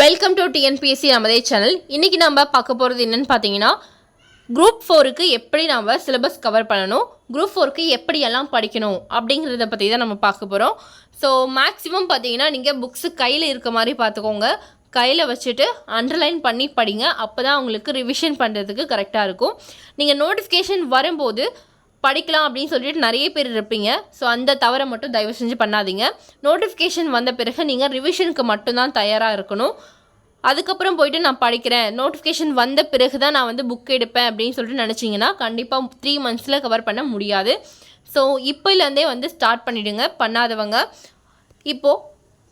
Welcome to TNPSC நமதே channel இன்றைக்கி நம்ம பார்க்க போகிறது என்னென்னு பார்த்தீங்கன்னா குரூப் ஃபோருக்கு எப்படி நம்ம சிலபஸ் கவர் பண்ணணும் குரூப் ஃபோருக்கு எப்படியெல்லாம் படிக்கணும் அப்படிங்கிறத பற்றி தான் நம்ம பார்க்க போகிறோம் ஸோ மேக்ஸிமம் பார்த்தீங்கன்னா நீங்கள் புக்ஸு கையில் இருக்க மாதிரி பார்த்துக்கோங்க. கையில் வச்சுட்டு அண்டர்லைன் பண்ணி படிங்க. அப்போ தான் உங்களுக்கு ரிவிஷன் பண்ணுறதுக்கு கரெக்டாக இருக்கும். நீங்கள் நோட்டிஃபிகேஷன் வரும்போது படிக்கலாம் அப்படின்னு சொல்லிட்டு நிறைய பேர் இருப்பீங்க. ஸோ அந்த தவறை மட்டும் தயவு செஞ்சு பண்ணாதீங்க. நோட்டிஃபிகேஷன் வந்த பிறகு நீங்கள் ரிவிஷனுக்கு மட்டும்தான் தயாராக இருக்கணும். அதுக்கப்புறம் போயிட்டு நான் படிக்கிறேன். நோட்டிஃபிகேஷன் வந்த பிறகு தான் நான் வந்து புக் எடுப்பேன் அப்படின்னு சொல்லிட்டு நினச்சிங்கன்னா கண்டிப்பாக த்ரீ மந்த்ஸில் கவர் பண்ண முடியாது. ஸோ இப்போலேருந்தே வந்து ஸ்டார்ட் பண்ணிவிடுங்க பண்ணாதவங்க. இப்போது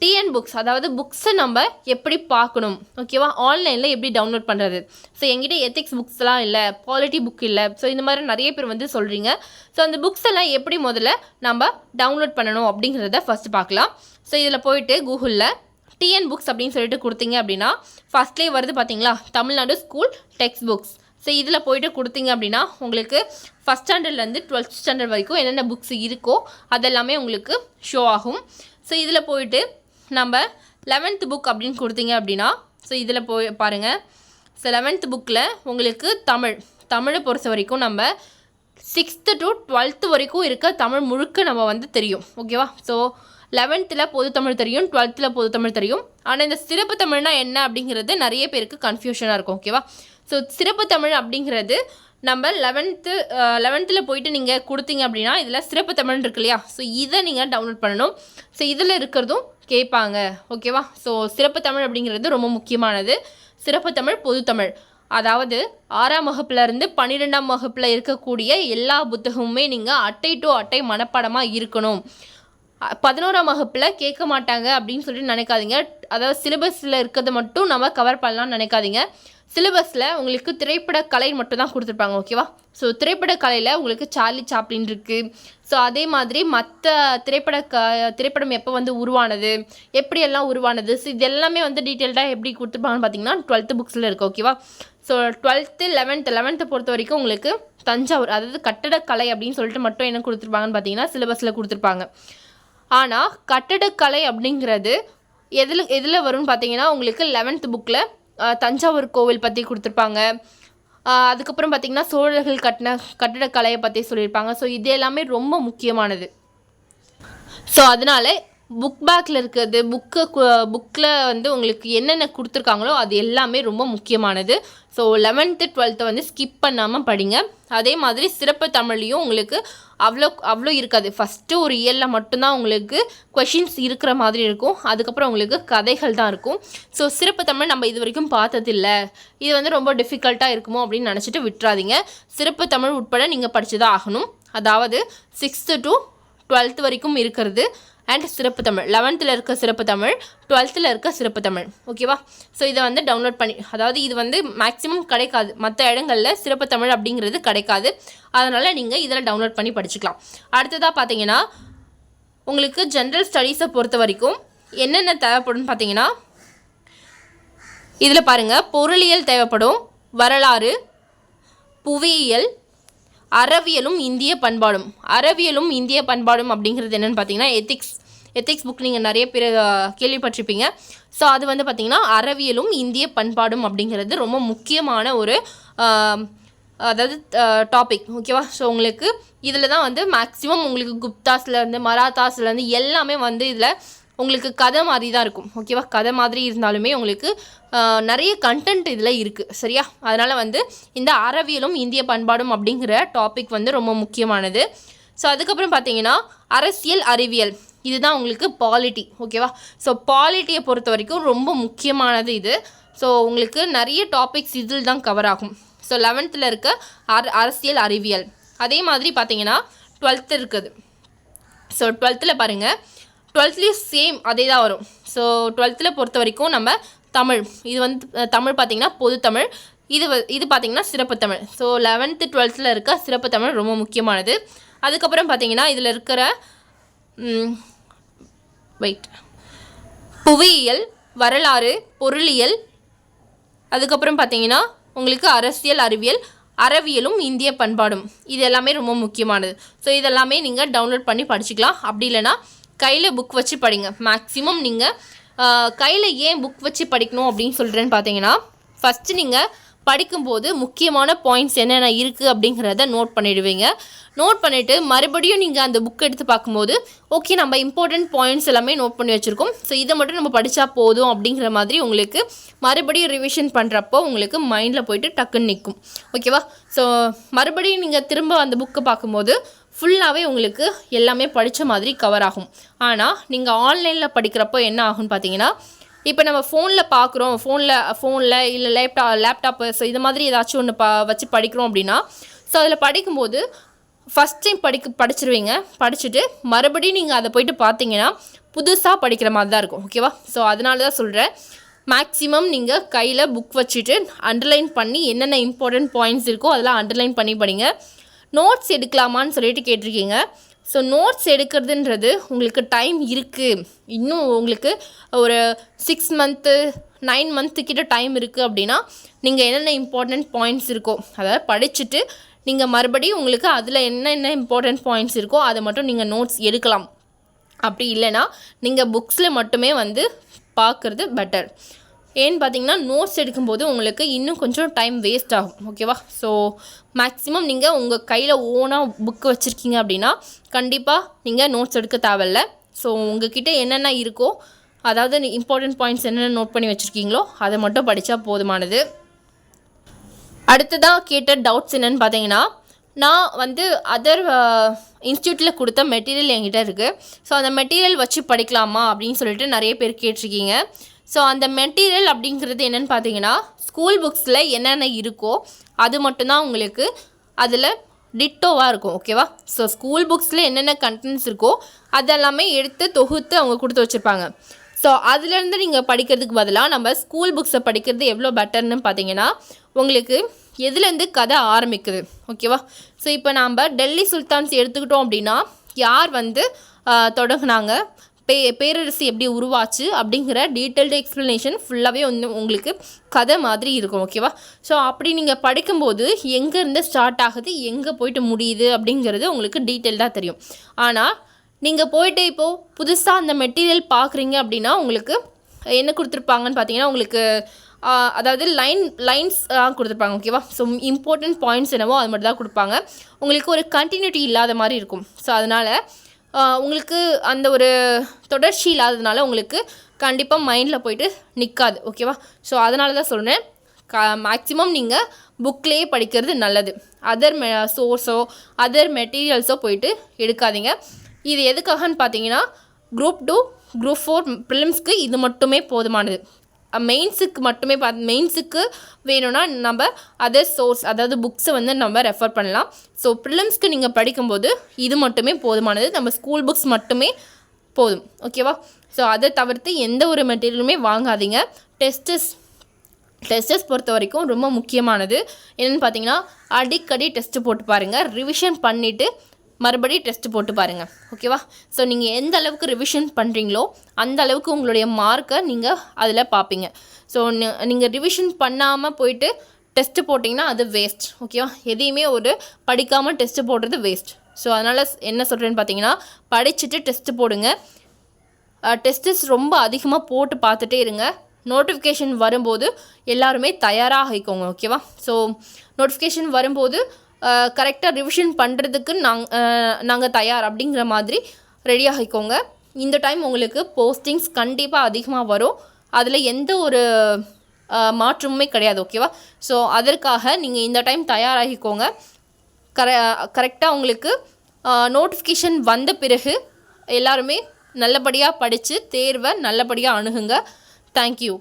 டிஎன் புக்ஸ் அதாவது புக்ஸை நம்ம எப்படி பார்க்கணும்? ஓகேவா ஆன்லைனில் எப்படி டவுன்லோட் பண்ணுறது ஸோ எங்கிட்ட எத்திக்ஸ் புக்ஸ்லாம் இல்லை பாலிட்டி புக் இல்லை. ஸோ இந்த மாதிரி நிறைய பேர் வந்து சொல்கிறீங்க ஸோ அந்த புக்ஸ் எல்லாம் எப்படி முதல்ல நம்ம டவுன்லோட் பண்ணணும் அப்படிங்கிறத ஃபஸ்ட்டு பார்க்கலாம். ஸோ இதில் போயிட்டு கூகுளில் டிஎன் புக்ஸ் அப்படின்னு சொல்லிட்டு கொடுத்தீங்க அப்படின்னா ஃபஸ்ட்லேயே வருது பார்த்தீங்களா Tamil Nadu school text books so இதில் போயிட்டு கொடுத்தீங்க அப்படின்னா உங்களுக்கு ஃபஸ்ட் ஸ்டாண்டர்ட்லேருந்து டுவெல்த் ஸ்டாண்டர்ட் வரைக்கும் என்னென்ன புக்ஸ் இருக்கோ அதெல்லாமே உங்களுக்கு ஷோ ஆகும். ஸோ இதில் போயிட்டு நம்ம லெவன்த்து புக் அப்படின்னு கொடுத்தீங்க அப்படின்னா ஸோ இதில் போய் பாருங்கள் ஸோ லெவன்த்து புக்கில் உங்களுக்கு தமிழ் தமிழை பொறுத்த வரைக்கும் நம்ம சிக்ஸ்த்து டு டுவெல்த்து வரைக்கும் இருக்க தமிழ் முழுக்க நம்ம வந்து தெரியும். ஓகேவா ஸோ லெவன்த்தில் பொது தமிழ் தெரியும் டுவெல்த்தில் பொது தமிழ் தெரியும். ஆனால் இந்த சிறப்பு தமிழ்னா என்ன அப்படிங்கிறது நிறைய பேருக்கு கன்ஃபியூஷனாக இருக்கும். ஓகேவா ஸோ சிறப்பு தமிழ் அப்படிங்கிறது நம்ம லெவன்த்து லெவன்த்தில் போயிட்டு நீங்கள் கொடுத்தீங்க அப்படின்னா இதில் சிறப்பு தமிழ் இருக்கு இல்லையா? ஸோ இதை நீங்கள் டவுன்லோட் பண்ணணும். ஸோ இதில் இருக்கிறதும் கேட்பாங்க. ஓகேவா ஸோ சிறப்பு தமிழ் அப்படிங்கிறது ரொம்ப முக்கியமானது. சிறப்பு தமிழ் பொது தமிழ். அதாவது ஆறாம் வகுப்புலேருந்து பன்னிரெண்டாம் வகுப்பில் இருக்கக்கூடிய எல்லா புத்தகமுமே நீங்கள் அட்டை டு அட்டை மனப்பாடமாக இருக்கணும். பதினோராம் வகுப்பில் கேட்க மாட்டாங்க அப்படின்னு சொல்லிட்டு நினைக்காதீங்க. அதாவது சிலபஸில் இருக்கிறத மட்டும் நம்ம கவர் பண்ணலாம்னு நினைக்காதீங்க. சிலபஸில் உங்களுக்கு திரைப்பட கலை மட்டும் தான் கொடுத்துருப்பாங்க ஓகேவா ஸோ திரைப்பட கலையில் உங்களுக்கு சார்லி சாப்ளின் இருக்குது ஸோ அதே மாதிரி மற்ற திரைப்பட க திரைப்படம் எப்போ வந்து உருவானது எப்படியெல்லாம் உருவானது ஸோ இது எல்லாமே வந்து டீட்டெயில்டாக எப்படி கொடுத்துருப்பாங்கன்னு பார்த்தீங்கன்னா டுவெல்த்து புக்ஸில் இருக்குது ஓகேவா ஸோ டுவெல்த்து லெவன்த்து லெவன்த்தை பொறுத்த வரைக்கும் உங்களுக்கு தஞ்சாவூர் அதாவது கட்டடக்கலை அப்படின்னு சொல்லிட்டு மட்டும் என்ன கொடுத்துருப்பாங்கன்னு பார்த்தீங்கன்னா சிலபஸில் கொடுத்துருப்பாங்க. ஆனால் கட்டடக்கலை அப்படிங்கிறது எதில் எதில் வரும்னு பார்த்தீங்கன்னா உங்களுக்கு லெவன்த் புக்கில் தஞ்சாவூர் கோவில் பற்றி கொடுத்துருப்பாங்க. அதுக்கப்புறம் பார்த்திங்கன்னா சோழர்கள் கட்டின கட்டடக்கலையை பற்றி சொல்லியிருப்பாங்க. ஸோ இது எல்லாமே ரொம்ப முக்கியமானது. ஸோ அதனால புக் பேக்கில் இருக்கிறது புக்கு புக்கில் வந்து உங்களுக்கு என்னென்ன கொடுத்துருக்காங்களோ அது எல்லாமே ரொம்ப முக்கியமானது. ஸோ லெவன்த்து டுவெல்த்தை வந்து ஸ்கிப் பண்ணாமல் படிங்க. அதே மாதிரி சிறப்பு தமிழ்லையும் உங்களுக்கு அவ்வளோ அவ்வளோ இருக்காது. ஃபஸ்ட்டு ஒரு இயலில் மட்டும்தான் உங்களுக்கு கொஷின்ஸ் இருக்கிற மாதிரி இருக்கும். அதுக்கப்புறம் உங்களுக்கு கதைகள் தான் இருக்கும். ஸோ சிறப்பு தமிழ் நம்ம இது வரைக்கும் பார்த்ததில்ல. இது வந்து ரொம்ப டிஃபிகல்ட்டாக இருக்குமோ அப்படின்னு நினச்சிட்டு விட்டுறாதீங்க. சிறப்பு தமிழ் உட்பட நீங்கள் படித்து தான் ஆகணும். அதாவது சிக்ஸ்த்து டு டுவெல்த் வரைக்கும் இருக்கிறது. அண்ட் சிறப்பு தமிழ். லெவன்த்தில் இருக்க சிறப்பு தமிழ் டுவெல்த்தில் இருக்க சிறப்பு தமிழ். ஓகேவா ஸோ இதை வந்து டவுன்லோட் பண்ணி அதாவது இது வந்து மேக்ஸிமம் கிடைக்காது. மற்ற இடங்களில் சிறப்பு தமிழ் அப்படிங்கிறது கிடைக்காது. அதனால் நீங்கள் இதில் டவுன்லோட் பண்ணி படிச்சுக்கலாம். அடுத்ததாக பார்த்தீங்கன்னா உங்களுக்கு ஜென்ரல் ஸ்டடீஸை பொறுத்த வரைக்கும் என்னென்ன தேவைப்படும்னு பார்த்தீங்கன்னா இதில் பாருங்கள் பொருளியல் தேவைப்படும். வரலாறு புவியியல் அறவியலும் இந்திய பண்பாடும். அறவியலும் இந்திய பண்பாடும் அப்படிங்கிறது என்னென்னு பார்த்தீங்கன்னா எத்திக்ஸ் எத்திக்ஸ் புக் நீங்கள் நிறைய பேர் கேள்விப்பட்டிருப்பீங்க. ஸோ அது வந்து பார்த்தீங்கன்னா அறவியலும் இந்திய பண்பாடும் அப்படிங்கிறது ரொம்ப முக்கியமான ஒரு அதாவது டாபிக் ஓகேவா ஸோ உங்களுக்கு இதில் தான் வந்து மேக்ஸிமம் உங்களுக்கு குப்தாஸ்லேருந்து மராத்தாஸ்லேருந்து எல்லாமே வந்து இதில் உங்களுக்கு கதை மாதிரி தான் இருக்கும் ஓகேவா கதை மாதிரி இருந்தாலுமே உங்களுக்கு நிறைய கண்டென்ட் இதில் இருக்குது சரியா? அதனால் வந்து இந்த அறவியலும் இந்திய பண்பாடும் அப்படிங்கிற டாபிக் வந்து ரொம்ப முக்கியமானது. ஸோ அதுக்கப்புறம் பார்த்தீங்கன்னா அரசியல் அறிவியல். இதுதான் உங்களுக்கு பாலிட்டி ஓகேவா ஸோ பாலிட்டியை பொறுத்த வரைக்கும் ரொம்ப முக்கியமானது இது. ஸோ உங்களுக்கு நிறைய டாபிக்ஸ் இதில் தான் கவர் ஆகும் ஸோ லெவன்த்தில் இருக்க அர அரசியல் அறிவியல். அதே மாதிரி பார்த்தீங்கன்னா டுவெல்த்து இருக்குது. ஸோ டுவெல்த்தில் பாருங்கள் டுவெல்த்லேயும் சேம் அதே தான் வரும். ஸோ டுவெல்த்தில் பொறுத்த வரைக்கும் நம்ம தமிழ். இது வந்து தமிழ் பார்த்திங்கன்னா பொது தமிழ். இது வ- இது பார்த்திங்கன்னா சிறப்பு தமிழ். ஸோ லெவன்த்து டுவெல்த்தில் இருக்க சிறப்பு தமிழ் ரொம்ப முக்கியமானது. அதுக்கப்புறம் பார்த்தீங்கன்னா இதில் இருக்கிற வெயிட் புவியியல் வரலாறு பொருளியல் அதுக்கப்புறம் பார்த்திங்கன்னா உங்களுக்கு அரசியல் அறிவியல் அறவியலும் இந்திய பண்பாடும். இது எல்லாமே ரொம்ப முக்கியமானது. ஸோ இதெல்லாமே நீங்கள் டவுன்லோட் பண்ணி படிச்சுக்கலாம். அப்படி இல்லைன்னா கையில் புக் வச்சு படிங்க. மேக்ஸிமம் நீங்கள் கையில் ஏன் புக் வச்சு படிக்கணும் அப்படின்னு சொல்கிறேன்னு பார்த்தீங்கன்னா ஃபஸ்ட்டு நீங்கள் படிக்கும்போது முக்கியமான பாயிண்ட்ஸ் என்னென்ன இருக்குது அப்படிங்கிறத நோட் பண்ணிடுவீங்க. நோட் பண்ணிவிட்டு மறுபடியும் நீங்கள் அந்த புக் எடுத்து பார்க்கும்போது ஓகே நம்ம இம்பார்ட்டண்ட் பாயிண்ட்ஸ் எல்லாமே நோட் பண்ணி வச்சுருக்கோம். ஸோ இதை மட்டும் நம்ம படித்தா போதும் அப்படிங்கிற மாதிரி உங்களுக்கு மறுபடியும் ரிவிஷன் பண்ணுறப்போ உங்களுக்கு மைண்டில் போயிட்டு டக்குன்னு நிற்கும் ஓகேவா ஸோ மறுபடியும் நீங்கள் திரும்ப அந்த புக்கை பார்க்கும்போது ஃபுல்லாகவே உங்களுக்கு எல்லாமே படித்த மாதிரி கவர் ஆகும். ஆனால் நீங்கள் ஆன்லைனில் படிக்கிறப்போ என்ன ஆகும்னு பார்த்தீங்கன்னா இப்போ நம்ம ஃபோனில் பார்க்குறோம் ஃபோனில் ஃபோனில் இல்லை லேப்டா லேப்டாப்பு ஸோ இது மாதிரி ஏதாச்சும் ஒன்று ப வச்சு படிக்கிறோம் அப்படின்னா ஸோ அதில் படிக்கும்போது ஃபஸ்ட் டைம் படிக்க படிச்சிருவீங்க. படிச்சுட்டு மறுபடியும் நீங்கள் அதை போயிட்டு பார்த்தீங்கன்னா புதுசாக படிக்கிற மாதிரி தான் இருக்கும். ஓகேவா ஸோ அதனால தான் சொல்கிறேன் மேக்ஸிமம் நீங்கள் கையில் புக் வச்சுட்டு அண்டர்லைன் பண்ணி என்னென்ன இம்பார்ட்டன்ட் பாயிண்ட்ஸ் இருக்கோ அதெல்லாம் அண்டர்லைன் பண்ணி படிங்க. நோட்ஸ் எடுக்கலாமான்னு சொல்லிட்டு கேட்டிருக்கீங்க. ஸோ நோட்ஸ் எடுக்கிறதுன்றது உங்களுக்கு டைம் இருக்குது இன்னும் உங்களுக்கு ஒரு சிக்ஸ் மந்த்து நைன் மந்த்து கிட்ட டைம் இருக்குது அப்படின்னா நீங்கள் என்னென்ன இம்பார்ட்டண்ட் பாயிண்ட்ஸ் இருக்கோ அதாவது படிச்சுட்டு நீங்கள் மறுபடியும் உங்களுக்கு அதில் என்னென்ன இம்பார்ட்டண்ட் பாயிண்ட்ஸ் இருக்கோ அதை மட்டும் நீங்கள் நோட்ஸ் எடுக்கலாம். அப்படி இல்லைன்னா நீங்கள் புக்ஸில் மட்டுமே வந்து பார்க்குறது பெட்டர் ஏன்னு பார்த்தீங்கன்னா நோட்ஸ் எடுக்கும்போது உங்களுக்கு இன்னும் கொஞ்சம் டைம் வேஸ்ட் ஆகும் ஓகேவா ஸோ மேக்ஸிமம் நீங்கள் உங்கள் கையில் ஓனாக புக்கு வச்சுருக்கீங்க அப்படின்னா கண்டிப்பாக நீங்கள் நோட்ஸ் எடுக்க தேவையில்ல. ஸோ உங்ககிட்ட என்னென்ன இருக்கோ அதாவது இம்பார்ட்டன்ட் பாயிண்ட்ஸ் என்னென்ன நோட் பண்ணி வச்சுருக்கீங்களோ அதை மட்டும் படித்தா போதுமானது. அடுத்ததாக கேட்ட டவுட்ஸ் என்னென்னு பார்த்தீங்கன்னா நான் வந்து அதர் இன்ஸ்டியூட்டில் கொடுத்த மெட்டீரியல் என்கிட்ட இருக்குது ஸோ அந்த மெட்டீரியல் வச்சு படிக்கலாமா அப்படின்னு சொல்லிட்டு நிறைய பேர் கேட்டிருக்கீங்க. ஸோ அந்த மெட்டீரியல் அப்படிங்கிறது என்னென்னு பார்த்தீங்கன்னா ஸ்கூல் புக்ஸில் என்னென்ன இருக்கோ அது மட்டும்தான் உங்களுக்கு அதில் டிட்டோவாக இருக்கும் ஓகேவா ஸோ ஸ்கூல் புக்ஸில் என்னென்ன கண்டென்ட்ஸ் இருக்கோ அதெல்லாமே எடுத்து தொகுத்து அவங்க கொடுத்து வச்சுருப்பாங்க. ஸோ அதுலேருந்து நீங்கள் படிக்கிறதுக்கு பதிலாக நம்ம ஸ்கூல் புக்ஸை படிக்கிறது எவ்வளோ பெட்டர்னு பார்த்தீங்கன்னா உங்களுக்கு எதுலேருந்து கதை ஆரம்பிக்குது ஓகேவா ஸோ இப்போ நாம் டெல்லி சுல்தான்ஸ் எடுத்துக்கிட்டோம் அப்படின்னா யார் வந்து தொடங்கினாங்க? பே பேரரசு எப்படி உருவாச்சு அப்படிங்கிற டீட்டெயில்டு எக்ஸ்ப்ளனேஷன் ஃபுல்லாகவே வந்து உங்களுக்கு கதை மாதிரி இருக்கும் ஓகேவா ஸோ அப்படி நீங்கள் படிக்கும்போது எங்கேருந்து ஸ்டார்ட் ஆகுது எங்கே போயிட்டு முடியுது அப்படிங்கிறது உங்களுக்கு டீட்டெயில்டாக தெரியும். ஆனால் நீங்கள் போயிட்டு இப்போது புதுசாக அந்த மெட்டீரியல் பார்க்குறீங்க அப்படின்னா உங்களுக்கு என்ன கொடுத்துருப்பாங்கன்னு பார்த்தீங்கன்னா உங்களுக்கு அதாவது லைன் லைன்ஸ் கொடுத்துருப்பாங்க ஓகேவா ஸோ இம்பார்ட்டன்ட் பாயிண்ட்ஸ் என்னவோ அது மட்டும் தான் கொடுப்பாங்க. உங்களுக்கு ஒரு கண்டினியூட்டி இல்லாத மாதிரி இருக்கும். ஸோ அதனால் உங்களுக்கு அந்த ஒரு தொடர்ச்சி இல்லாததுனால உங்களுக்கு கண்டிப்பாக மைண்டில் போயிட்டு நிற்காது ஓகேவா ஸோ அதனால தான் சொல்கிறேன் க மேக்ஸிமம் நீங்கள் புக்லேயே படிக்கிறது நல்லது. அதர் மெ சோர்ஸோ அதர் மெட்டீரியல்ஸோ போயிட்டு எடுக்காதீங்க. இது எதுக்காகன்னு பார்த்தீங்கன்னா குரூப் டூ குரூப் ஃபோர் ப்ரிலிம்ஸ்க்கு இது மட்டுமே போதுமானது. மெயின்ஸுக்கு மட்டுமே பார்த்து மெயின்ஸுக்கு வேணும்னா நம்ம அதர் சோர்ஸ் அதாவது புக்ஸை வந்து நம்ம ரெஃபர் பண்ணலாம். ஸோ ப்ரிலிம்ஸ்க்கு நீங்கள் படிக்கும்போது இது மட்டுமே போதுமானது. நம்ம ஸ்கூல் புக்ஸ் மட்டுமே போதும். ஓகேவா ஸோ அதை தவிர்த்து எந்த ஒரு மெட்டீரியலுமே வாங்காதீங்க. டெஸ்டஸ் டெஸ்டஸ் பொறுத்த வரைக்கும் ரொம்ப முக்கியமானது. என்னென்னு பார்த்தீங்கன்னா அடிக்கடி டெஸ்ட்டு போட்டு பாருங்கள் ரிவிஷன் பண்ணிவிட்டு மறுபடியும் டெஸ்ட் போட்டு பாருங்கள் ஓகேவா ஸோ நீங்கள் எந்த அளவுக்கு ரிவிஷன் பண்ணுறீங்களோ அந்த அளவுக்கு உங்களுடைய மார்க்கை நீங்கள் அதில் பார்ப்பீங்க ஸோ நீங்கள் ரிவிஷன் பண்ணாமல் போயிட்டு டெஸ்ட்டு போட்டிங்கன்னா அது வேஸ்ட் ஓகேவா எதையுமே ஒரு படிக்காமல் டெஸ்ட்டு போடுறது வேஸ்ட் ஸோ அதனால் என்ன சொல்கிறேன்னு பார்த்தீங்கன்னா படிச்சுட்டு டெஸ்ட்டு போடுங்க. டெஸ்டஸ் ரொம்ப அதிகமாக போட்டு பார்த்துட்டே இருங்க. நோட்டிஃபிகேஷன் வரும்போது எல்லாருமே தயாராக ஆகிக்கோங்க. ஓகேவா ஸோ நோட்டிஃபிகேஷன் வரும்போது கரெக்டாக ரிவிஷன் பண்ணுறதுக்கு நாங்கள் நாங்கள் தயார் அப்படிங்கிற மாதிரி ரெடி ஆகிக்கோங்க. இந்த டைம் உங்களுக்கு போஸ்டிங்ஸ் கண்டிப்பாக அதிகமாக வரும். அதில் எந்த ஒரு மாற்றமுமே கிடையாது ஓகேவா ஸோ அதற்காக நீங்கள் இந்த டைம் தயாராகிக்கோங்க. கர கரெக்டாக உங்களுக்கு நோட்டிஃபிகேஷன் வந்த பிறகு எல்லாருமே நல்லபடியாக படித்து தேர்வை நல்லபடியாக அணுகுங்க. தேங்க்யூ